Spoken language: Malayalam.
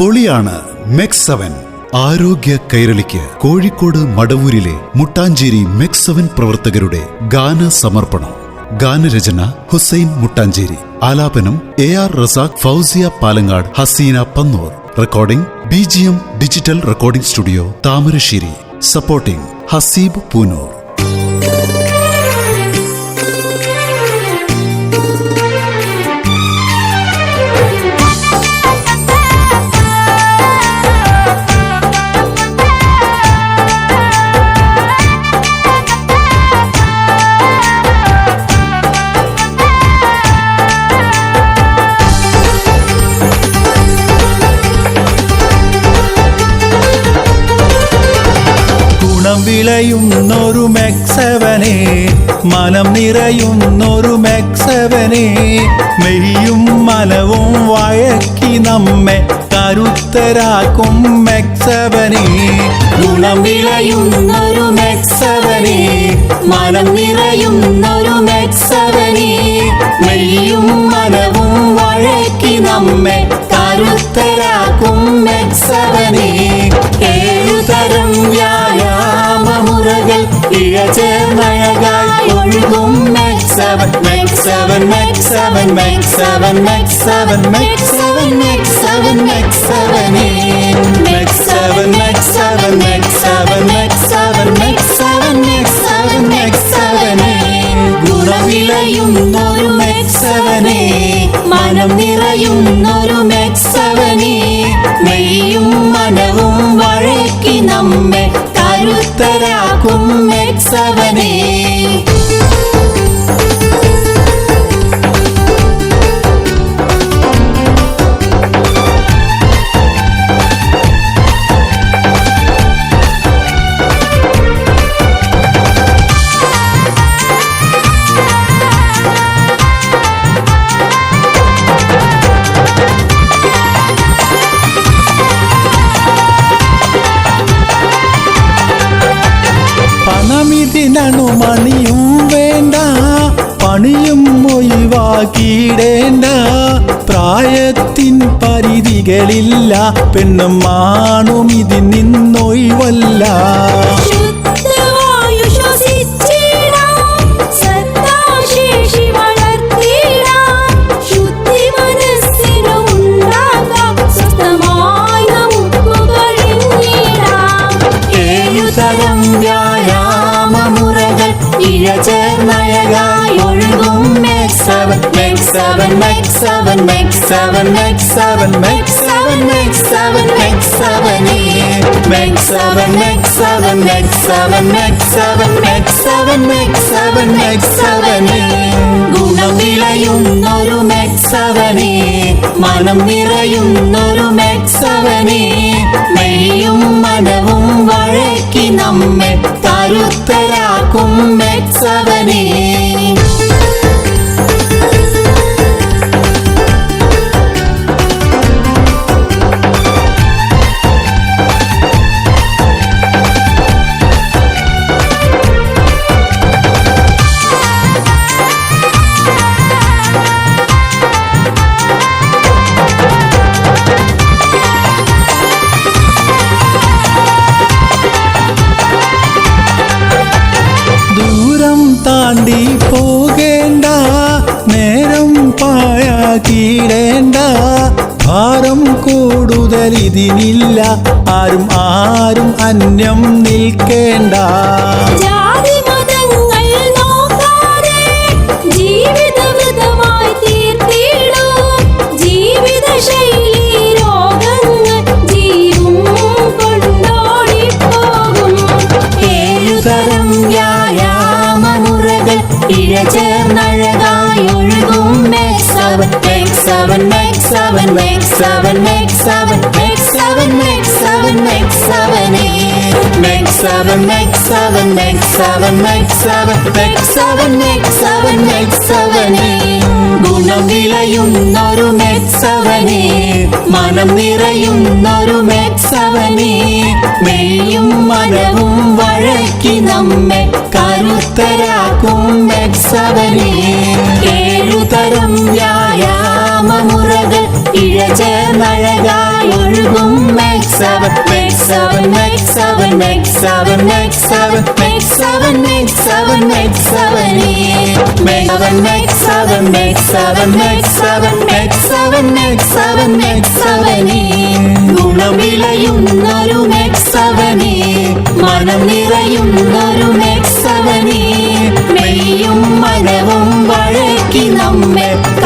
പൊളിയാണ് മെക്സ് സെവൻ. ആരോഗ്യ കൈരളിക്ക് കോഴിക്കോട് മടവൂരിലെ മുട്ടാഞ്ചേരി മെക്സ് സെവൻ പ്രവർത്തകരുടെ ഗാന സമർപ്പണം. ഗാനരചന ഹുസൈൻ മുട്ടാഞ്ചേരി. ആലാപനം A R Razak Fousiya Palangad Haseena Pannur. Recording B digital recording studio Thamarassery. Supporting Haseeb Poonoor. വിളയുന്നൊരു മെക്സവനെ മനം നിറയുന്നൊരു മെക്സവനെ. മെയ്യും മലവും വഴക്കി നമ്മെ കരുത്തരാക്കും മെക്സവനെ. ഗുണം വിളയുന്നൊരു മെക്സവനെ മനം നിറയുന്നൊരു മെക്സവനെ. മെയ്യും മലവും വഴക്കി നമ്മെ കരുത്തരാക്കും മെക്സവനെ. ഏഴുതരം വ്യായാമമുറകൾ ഇഴചേർന്നഴകായി ഒഴുകും മെക്സവൻ മെക്സവൻ മെക്സവൻ മെക്സവൻ മെക്സവൻ മെക്സവൻ മെക്സവൻ മെക്സവനെ മെക്സവൻ മെക്സവൻ മെക്സവൻ മെക്സവൻ മെക്സവൻ മെക്സവൻ മെക്സവനെ ഗുണവിളയുന്നൊരു മെക്സവനെ മനം നിറയുന്നൊരു മെക്സവനെ മെയ്യും മനവും വഴക്കി നമ്മെ കരുത്തരാക്കും മെക്സവനെ പണമിതിനു മണിയും വേണ്ട പണിയും ഒഴിവാക്കിയിടേണ്ട. പ്രായത്തിൻ പരിധികളില്ല പെണ്ണും ആണും ഇതിൽ നിന്നൊഴിവല്ല. ഇഴചേർന്നഴകായി ഒഴുകും മെക്സവൻ മെക്സവൻ മെക്സവൻ മെക്സവൻ മെക്സവൻ മെക്സവൻ മെക്സവൻ മെക്സവനെ മെക്സവൻ മനം മെക്സവനെ വഴക്കി നമ്മെ കരുത്തരാക്കും മെക്സവനെ താണ്ടി പോകേണ്ട നേരം പാഴാക്കിയിടേണ്ട. ഭാരം കൂടുതൽ ഇതിനില്ല ആരും ആരും അന്യം നിൽക്കേണ്ട. ജാതി ഇഴചേർന്നഴകായി ഒഴുകും മെക്സവൻ മെക്സവൻ മെക്സവൻ മെക്സവൻ മെക്സവൻ മെക്സവൻ മെക്സവൻ മെക്സവനെ മെക്സവൻ മെക്സവൻ മെക്സവൻ മെക്സവൻ മെക്സവൻ മെക്സവൻ മെക്സവനെ ഗുണം വിളയുന്നൊരു മെക്സവനെ മനം നിറയുന്നൊരു മെയ്യും മനവും വഴക്കി നമ്മെ കരുത്തരാക്കും മെക്സവനെ ഏഴുതരം വ്യായാമമുറകൾ ഇഴചേർന്നഴകായി ഒഴുകും മെക്സവൻ മെക്സവൻ മെക്സവൻ മെക്സവൻ മെക്സവൻ മെക്സവൻ മെക്സവൻ മെക്സവനേ മെക്സവൻ മെക്സവൻ മെക്സവൻ മെക്സവൻ മെക്സവൻ മെക്സവൻ മെക്സവനേ ഗുണവിളയുന്നൊരു മെക്സവനേ മനം നിറയുന്നൊരു മെക്സവനേ